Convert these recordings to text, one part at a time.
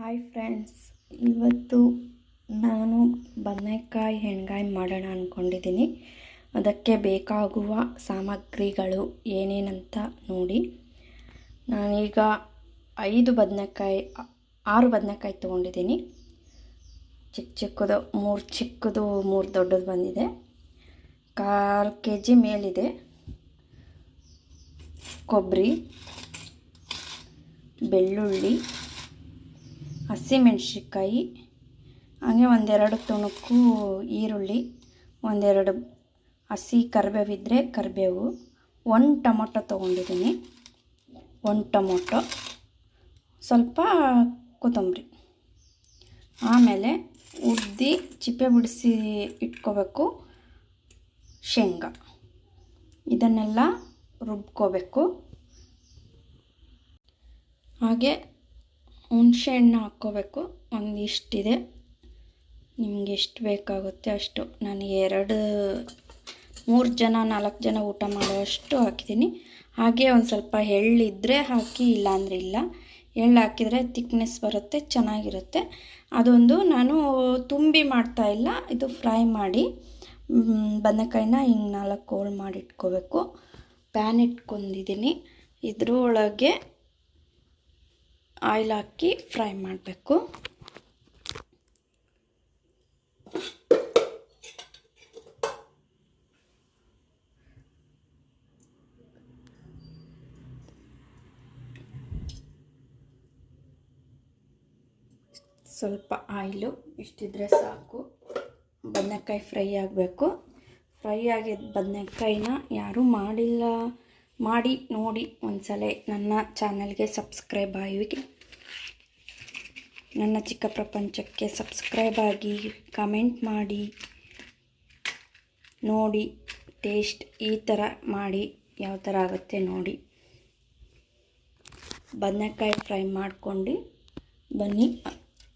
Hi friends ಇವತ್ತು ನಾನು ಬದನೆಕಾಯಿ ಹೆಣ್ಗಾಯಿ ಮಾಡೋಣ ಅಂದ್ಕೊಂಡಿದ್ದೀನಿ ಅದಕ್ಕೆ ಬೇಕಾಗುವ ಸಾಮಗ್ರಿಗಳು ಏನೇನಂತ ನೋಡಿ. ನಾನೀಗ ಐದು ಬದನೆಕಾಯಿ, ಆರು ಬದನೆಕಾಯಿ ತೊಗೊಂಡಿದ್ದೀನಿ. ಚಿಕ್ಕ ಚಿಕ್ಕದು, ಮೂರು ಚಿಕ್ಕದು, ಮೂರು ದೊಡ್ಡದು ಬಂದಿದೆ. ಕಾಲು ಕೆ ಜಿ ಮೇಲಿದೆ. ಕೊಬ್ಬರಿ, ಬೆಳ್ಳುಳ್ಳಿ ಹಸಿಮೆಣ್ಸಿನ್ಕಾಯಿ, ಹಾಗೆ ಒಂದೆರಡು ತುಣುಕು ಈರುಳ್ಳಿ, ಒಂದೆರಡು ಹಸಿ ಕರಿಬೇವಿದ್ದರೆ ಕರಿಬೇವು, ಒಂದು ಟೊಮೊಟೊ ತೊಗೊಂಡಿದ್ದೀನಿ. ಒಂದು ಟೊಮೊಟೊ, ಸ್ವಲ್ಪ ಕೊತ್ತಂಬರಿ. ಆಮೇಲೆ ಉದ್ದಿ ಚಿಪ್ಪೆ ಬಿಡಿಸಿ ಇಟ್ಕೋಬೇಕು. ಶೇಂಗಾ. ಇದನ್ನೆಲ್ಲ ರುಬ್ಕೋಬೇಕು. ಹಾಗೆ ಹುಣಸೆ ಹಣ್ಣು ಹಾಕ್ಕೋಬೇಕು. ಒಂದಿಷ್ಟಿದೆ. ನಿಮ್ಗೆ ಎಷ್ಟು ಬೇಕಾಗುತ್ತೆ ಅಷ್ಟು. ನಾನು ಎರಡು, ಮೂರು ಜನ, ನಾಲ್ಕು ಜನ ಊಟ ಮಾಡುವಷ್ಟು ಹಾಕಿದ್ದೀನಿ. ಹಾಗೆ ಒಂದು ಸ್ವಲ್ಪ ಎಳ್ಳಿದ್ರೆ ಹಾಕಿ, ಇಲ್ಲಾಂದರೆ ಇಲ್ಲ. ಎಳ್ಳು ಹಾಕಿದರೆ ತಿಕ್ನೆಸ್ ಬರುತ್ತೆ, ಚೆನ್ನಾಗಿರುತ್ತೆ. ಅದೊಂದು ನಾನು ತುಂಬಿ ಮಾಡ್ತಾ ಇಲ್ಲ. ಇದು ಫ್ರೈ ಮಾಡಿ ಬದನೆಕಾಯಿನ ಹಿಂಗೆ ನಾಲ್ಕು ಹೋಳು ಮಾಡಿಟ್ಕೋಬೇಕು. ಪ್ಯಾನ್ ಇಟ್ಕೊಂಡಿದ್ದೀನಿ. ಇದ್ರೊಳಗೆ ಆಯಿಲ್ ಹಾಕಿ ಫ್ರೈ ಮಾಡಬೇಕು. ಸ್ವಲ್ಪ ಆಯಿಲು ಇಷ್ಟಿದ್ರೆ ಸಾಕು. ಬದನೆಕಾಯಿ ಫ್ರೈ ಆಗಬೇಕು. ಫ್ರೈ ಆಗಿದ್ದ ಬದನೆಕಾಯಿನ ಯಾರೂ ಮಾಡಿಲ್ಲ. ಮಾಡಿ ನೋಡಿ ಒಂದ್ಸಲ ನನ್ನ ಚಾನಲ್ಗೆ ಸಬ್ಸ್ಕ್ರೈಬ್ ಆಗಿ. ನನ್ನ ಚಿಕ್ಕ ಪ್ರಪಂಚಕ್ಕೆ ಸಬ್ಸ್ಕ್ರೈಬ್ ಆಗಿ, ಕಮೆಂಟ್ ಮಾಡಿ, ನೋಡಿ, ಟೇಸ್ಟ್ ಈ ಥರ ಮಾಡಿ, ಯಾವ ಥರ ಆಗುತ್ತೆ ನೋಡಿ. ಬದನೆಕಾಯಿ ಫ್ರೈ ಮಾಡ್ಕೊಂಡು ಬನ್ನಿ.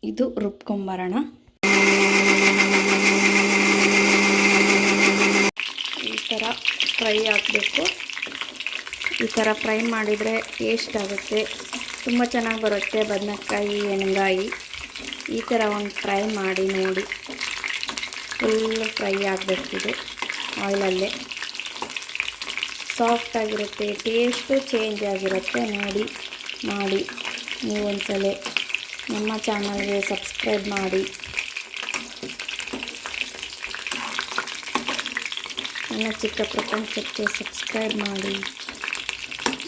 ಇದು ರುಬ್ಕೊಂಬರೋಣ. ಈ ಥರ ಫ್ರೈ ಆಗಬೇಕು. ಈ ಥರ ಫ್ರೈ ಮಾಡಿದರೆ ಟೇಸ್ಟ್ ಆಗುತ್ತೆ. ತುಂಬ ಚೆನ್ನಾಗಿ ಬರುತ್ತೆ ಬದನೆಕಾಯಿ, ಎಣ್ಗಾಯಿ. ಈ ಥರ ಒಂದು ಫ್ರೈ ಮಾಡಿ ನೋಡಿ. ಫುಲ್ ಫ್ರೈ ಆಗಬೇಕಿದೆ ಆಯಿಲಲ್ಲೇ. ಸಾಫ್ಟಾಗಿರುತ್ತೆ ಟೇಸ್ಟು ಚೇಂಜ್ ಆಗಿರುತ್ತೆ. ನೋಡಿ, ಮಾಡಿ. ನೀವು ಒಂದ್ಸಲ ನಮ್ಮ ಚಾನಲ್ಗೆ ಸಬ್ಸ್ಕ್ರೈಬ್ ಮಾಡಿ. ನನ್ನ ಚಿಕ್ಕ ಪ್ರಪಂಚಕ್ಕೆ ಸಬ್ಸ್ಕ್ರೈಬ್ ಮಾಡಿ.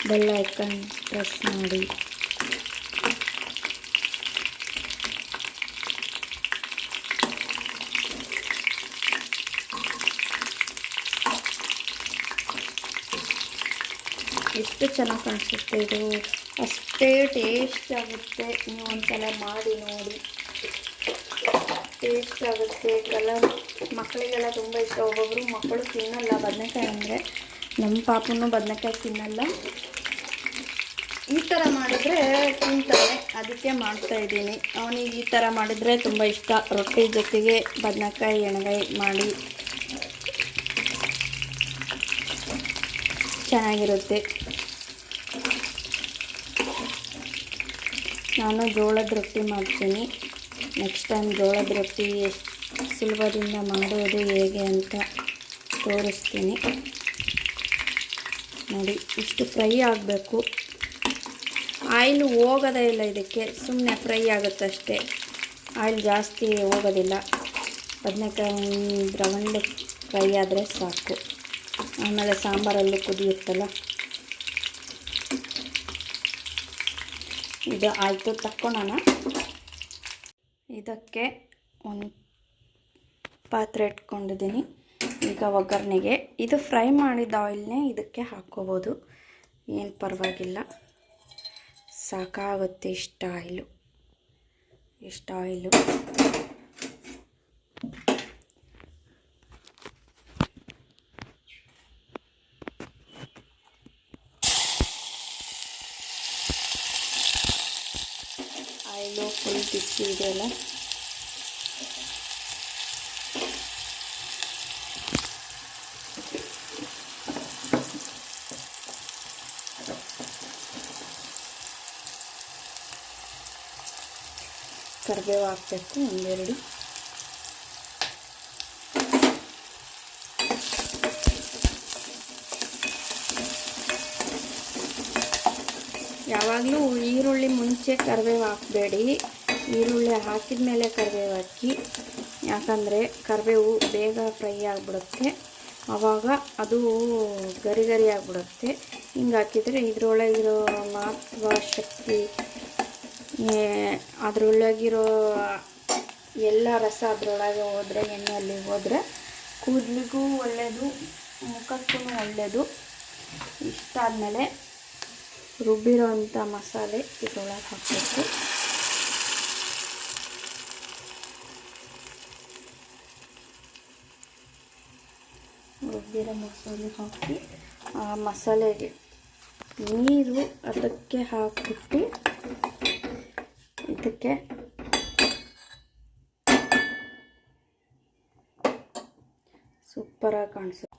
ಬೆಲ್ ಐಕನ್ ಪ್ರೆಸ್ ಮಾಡಿ. ಎಷ್ಟು ಚೆನ್ನಾಗಿ ಕಾಣಿಸುತ್ತೆ ಇದು? ಅಷ್ಟೇ ಟೇಸ್ಟ್ ಆಗುತ್ತೆ. ನೀವು ಒಂದ್ಸಲ ಮಾಡಿ ನೋಡಿ. ಟೇಸ್ಟ್ ಆಗುತ್ತೆ. ಕಲರ್ ಮಕ್ಕಳಿಗೆಲ್ಲ ತುಂಬ ಇಷ್ಟ. ಒಬ್ಬೊಬ್ಬರು ಮಕ್ಕಳು ತಿನ್ನಲ್ಲ. ಬದನೆಕಾಯಿ ಅಂದರೆ ನಮ್ಮ ಪಾಪನೂ ಬದನೆಕಾಯಿ ತಿನ್ನಲ್ಲ. ಈ ಥರ ಮಾಡಿದ್ರೆ ತಿಂತಾನೆ ಅದಕ್ಕೆ ಮಾಡ್ತಾ ಇದ್ದೀನಿ. ಅವನಿಗೆ ಈ ಥರ ಮಾಡಿದರೆ ತುಂಬ ಇಷ್ಟ. ರೊಟ್ಟಿ ಜೊತೆಗೆ ಬದನೆಕಾಯಿ ಎಣ್ಗಾಯಿ ಮಾಡಿ. ಚೆನ್ನಾಗಿರುತ್ತೆ. ನಾನು ಜೋಳದ ರೊಟ್ಟಿ ಮಾಡ್ತೀನಿ. ನೆಕ್ಸ್ಟ್ ಟೈಮ್ ಜೋಳದ ರೊಟ್ಟಿ ಸುಲಭದಿಂದ ಮಾಡೋದು ಹೇಗೆ ಅಂತ ತೋರಿಸ್ತೀನಿ. ನೋಡಿ, ಇಷ್ಟು ಫ್ರೈ ಆಗಬೇಕು. ಆಯಿಲ್ ಹೋಗೋದೇ ಇಲ್ಲ ಇದಕ್ಕೆ ಸುಮ್ಮನೆ ಫ್ರೈ ಆಗುತ್ತಷ್ಟೇ ಆಯಿಲ್ ಜಾಸ್ತಿ ಹೋಗೋದಿಲ್ಲ. ಬದನೆಕಾಯಿ ರವಂಡ್ ಫ್ರೈ ಆದರೆ ಸಾಕು. ಆಮೇಲೆ ಸಾಂಬಾರಲ್ಲೂ ಕುದಿಯುತ್ತಲ್ಲ. ಇದು ಆಯಿತು ತಕ್ಕೊಳ ಇದಕ್ಕೆ ಒಂದು ಪಾತ್ರೆ ಇಟ್ಕೊಂಡಿದ್ದೀನಿ. ಈಗ ಒಗ್ಗರಣೆಗೆ ಇದು ಫ್ರೈ ಮಾಡಿದ ಆಯಿಲ್ನೇ ಇದಕ್ಕೆ ಹಾಕ್ಕೋಬೋದು. ಏನು ಪರವಾಗಿಲ್ಲ. ಸಾಕಾಗುತ್ತೆ ಇಷ್ಟು ಆಯಿಲು. ಇಷ್ಟು ಆಯಿಲು. ಆಯಿಲು ಫುಲ್ ಬಿಸಿ ಇದೆಯಲ್ಲ ಕರಿಬೇವು ಹಾಕಬೇಕು ಒಂದೆರಡು. ಯಾವಾಗಲೂ ಈರುಳ್ಳಿ ಮುಂಚೆ ಕರಿಬೇವು ಹಾಕಬೇಡಿ ಈರುಳ್ಳಿ ಹಾಕಿದ ಮೇಲೆ ಕರಿಬೇವು ಹಾಕಿ ಯಾಕಂದರೆ ಕರಿಬೇವು ಬೇಗ ಫ್ರೈ ಆಗಿಬಿಡುತ್ತೆ. ಆವಾಗ ಅದು ಗರಿ ಗರಿ ಆಗಿಬಿಡುತ್ತೆ. ಹಿಂಗೆ ಹಾಕಿದರೆ ಇದರೊಳಗಿರೋ ಮಹತ್ವ ಶಕ್ತಿ ಅದರೊಳಗಿರೋ ಎಲ್ಲ ರಸ ಅದರೊಳಗೆ ಹೋದರೆ, ಎಣ್ಣೆಯಲ್ಲಿ ಹೋದರೆ ಕೂದಲಿಗೂ ಒಳ್ಳೆಯದು ಮುಖಕ್ಕೂ ಒಳ್ಳೆಯದು ಇಷ್ಟಾದಮೇಲೆ ರುಬ್ಬಿರೋ ಅಂಥ ಮಸಾಲೆ ಇದರೊಳಗೆ ಹಾಕಬೇಕು. ರುಬ್ಬಿರೋ ಮಸಾಲೆ ಹಾಕಿ, ಆ ಮಸಾಲೆಗೆ ನೀರು ಅದಕ್ಕೆ ಹಾಕಿಬಿಟ್ಟು ಇದಕ್ಕೆ ಸೂಪರಾಗಿ ಕಾಣಿಸುತ್ತೆ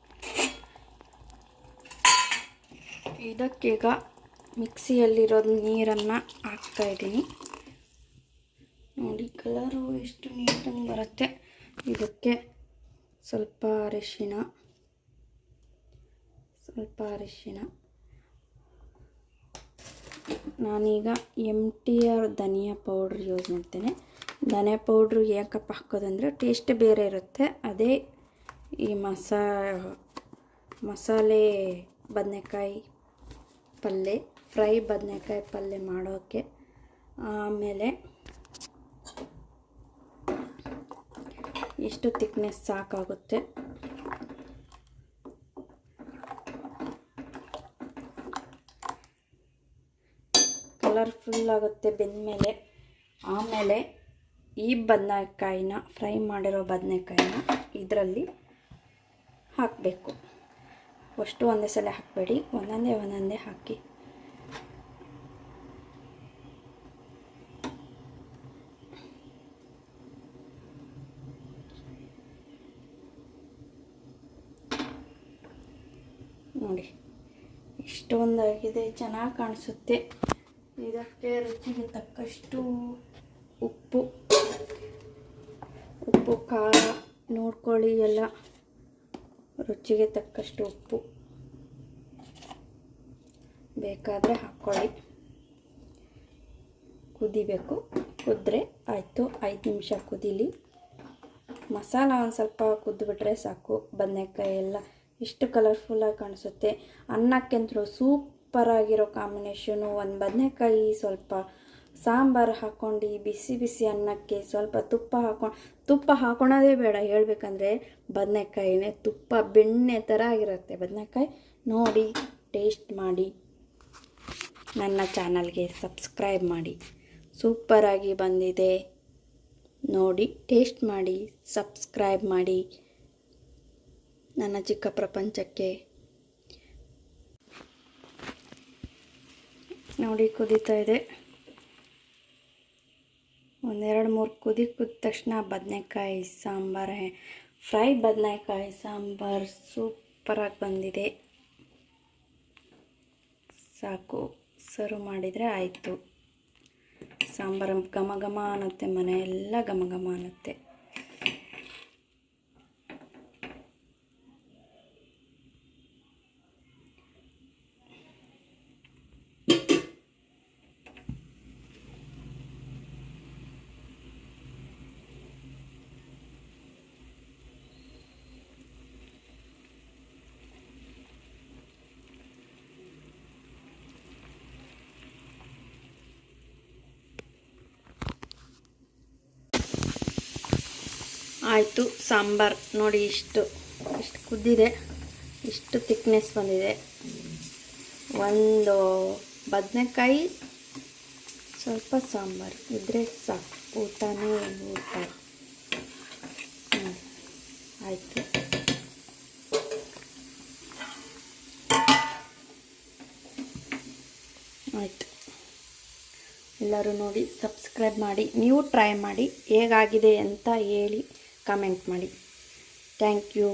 ಇದಕ್ಕೀಗ ಮಿಕ್ಸಿಯಲ್ಲಿರೋ ನೀರನ್ನು ಹಾಕ್ತಾಯಿದ್ದೀನಿ ನೋಡಿ, ಕಲರು ಎಷ್ಟು ನೀಟಾಗಿ ಬರುತ್ತೆ. ಇದಕ್ಕೆ ಸ್ವಲ್ಪ ಅರಿಶಿಣ ಸ್ವಲ್ಪ ಅರಿಶಿನ ನಾನೀಗ ಎಂ ಟಿ ಆರ್ ಧನಿಯಾ ಪೌಡ್ರ್ ಯೂಸ್ ಮಾಡ್ತೇನೆ. ಧನಿಯಾ ಪೌಡ್ರ್ ಯಾಕಪ್ಪ ಹಾಕೋದಂದರೆ ಟೇಸ್ಟ್ ಬೇರೆ ಇರುತ್ತೆ. ಅದೇ ಈ ಮಸಾ, ಮಸಾಲೆ ಬದನೆಕಾಯಿ ಪಲ್ಯ ಫ್ರೈ ಬದನೆಕಾಯಿ ಪಲ್ಯ ಮಾಡೋಕ್ಕೆ ಆಮೇಲೆ ಎಷ್ಟು ತಿಕ್ನೆಸ್ ಸಾಕಾಗುತ್ತೆ. ಆಗುತ್ತೆ ಬೆಂದಮೇಲೆ. ಆಮೇಲೆ ಈ ಬದನೆಕಾಯಿನ ಫ್ರೈ ಮಾಡಿರೋ ಬದನೆಕಾಯಿನ ಇದರಲ್ಲಿ ಹಾಕಬೇಕು. ಅಷ್ಟು ಒಂದೇ ಸಲ ಹಾಕಬೇಡಿ. ಒಂದೊಂದೇ ಒಂದೊಂದೇ ಹಾಕಿ. ನೋಡಿ, ಇಷ್ಟೊಂದಾಗಿದೆ. ಚೆನ್ನಾಗಿ ಕಾಣಿಸುತ್ತೆ. ಇದಕ್ಕೆ ರುಚಿಗೆ ತಕ್ಕಷ್ಟು ಉಪ್ಪು. ಉಪ್ಪು, ಖಾರ ನೋಡ್ಕೊಳ್ಳಿ ಎಲ್ಲ. ರುಚಿಗೆ ತಕ್ಕಷ್ಟು ಉಪ್ಪು ಬೇಕಾದರೆ ಹಾಕ್ಕೊಳ್ಳಿ ಕುದಿಬೇಕು. ಕುದ್ರೆ ಆಯಿತು. ಐದು ನಿಮಿಷ ಕುದೀಲಿ. ಮಸಾಲ ಒಂದು ಸ್ವಲ್ಪ ಕುದ್ದುಬಿಟ್ರೆ ಸಾಕು. ಬದನೆಕಾಯಿ ಎಲ್ಲ ಇಷ್ಟು ಕಲರ್ಫುಲ್ಲಾಗಿ ಕಾಣಿಸುತ್ತೆ. ಅನ್ನಕ್ಕೆಂತರೂ ಸೂಪರಾಗಿರೋ ಕಾಂಬಿನೇಷನು ಒಂದು ಬದನೆಕಾಯಿ, ಸ್ವಲ್ಪ ಸಾಂಬಾರು ಹಾಕ್ಕೊಂಡು ಬಿಸಿ ಬಿಸಿ ಅನ್ನಕ್ಕೆ ಸ್ವಲ್ಪ ತುಪ್ಪ ಹಾಕೊಂಡು ತುಪ್ಪ ಹಾಕೊಳೋದೇ ಬೇಡ. ಹೇಳಬೇಕಂದ್ರೆ ಬದನೆಕಾಯಿನೇ ತುಪ್ಪ ಬೆಣ್ಣೆ ಥರ ಆಗಿರುತ್ತೆ. ಬದನೆಕಾಯಿ ನೋಡಿ, ಟೇಸ್ಟ್ ಮಾಡಿ. ನನ್ನ ಚಾನಲ್ಗೆ ಸಬ್ಸ್ಕ್ರೈಬ್ ಮಾಡಿ. ಸೂಪರಾಗಿ ಬಂದಿದೆ. ನೋಡಿ, ಟೇಸ್ಟ್ ಮಾಡಿ, ಸಬ್ಸ್ಕ್ರೈಬ್ ಮಾಡಿ. ನನ್ನ ಚಿಕ್ಕ ಪ್ರಪಂಚಕ್ಕೆ ನೋಡಿ ಕುದೀತಾ ಇದೆ. ಒಂದೆರಡು ಮೂರು ಕುದಿ ತಕ್ಷಣ ಬದನೆಕಾಯಿ ಸಾಂಬಾರು ಫ್ರೈ ಬದನೆಕಾಯಿ ಸಾಂಬಾರು ಸೂಪರಾಗಿ ಬಂದಿದೆ. ಸಾಕು. ಸರ್ವ್ ಮಾಡಿದರೆ ಆಯಿತು. ಸಾಂಬಾರು ಘಮ ಘಮ ಅನ್ನುತ್ತೆ ಮನೆಯೆಲ್ಲ ಘಮ ಘಮ ಅನ್ನುತ್ತೆ. ಆಯಿತು, ಸಾಂಬಾರು. ನೋಡಿ ಇಷ್ಟು. ಇಷ್ಟು ಕುದ್ದಿದೆ. ಇಷ್ಟು ತಿಕ್ನೆಸ್ ಬಂದಿದೆ. ಒಂದು ಬದನೆಕಾಯಿ, ಸ್ವಲ್ಪ ಸಾಂಬಾರು. ಇದ್ದರೆ ಸಾಕು. ಊಟನೇ ಊಟ. ಹ್ಞೂ ಆಯಿತು. ಆಯಿತು. ಎಲ್ಲರೂ ನೋಡಿ, ಸಬ್ಸ್ಕ್ರೈಬ್ ಮಾಡಿ. ನೀವು ಟ್ರೈ ಮಾಡಿ. ಹೇಗಾಗಿದೆ ಅಂತ ಹೇಳಿ. ಕಮೆಂಟ್ ಮಾಡಿ. Thank you